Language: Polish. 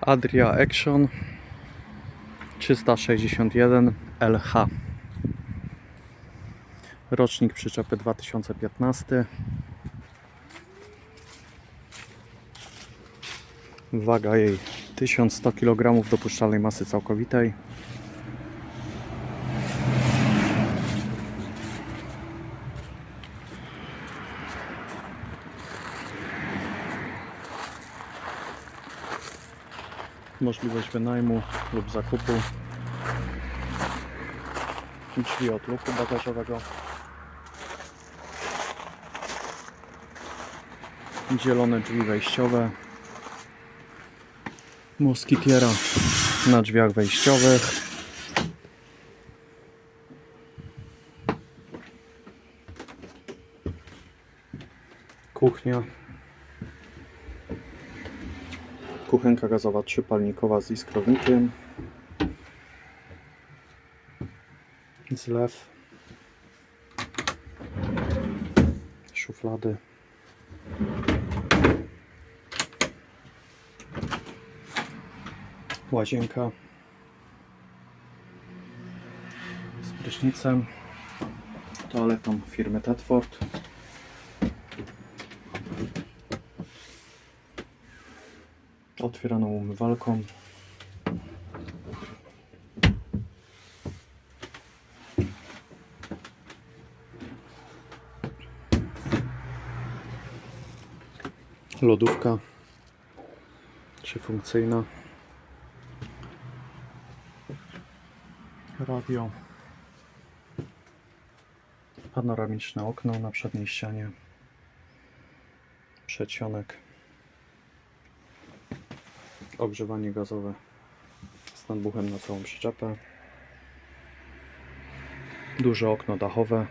Adria Action 361 LH. Rocznik przyczepy 2015. Waga jej 1100 kg dopuszczalnej masy całkowitej. Możliwość wynajmu lub zakupu. Drzwi od luku bagażowego. Zielone drzwi wejściowe. Moskitiera na drzwiach wejściowych. Kuchnia. Kuchenka gazowa trzypalnikowa z iskrownikiem. Zlew. Szuflady. Łazienka. Z prysznicem. Toaletą firmy Tedford. Otwieraną umywalką. Lodówka trzyfunkcyjna. Radio. Panoramiczne okno na przedniej ścianie. Przedsionek. Ogrzewanie gazowe z nadbuchem na całą przyczepę. Duże okno dachowe.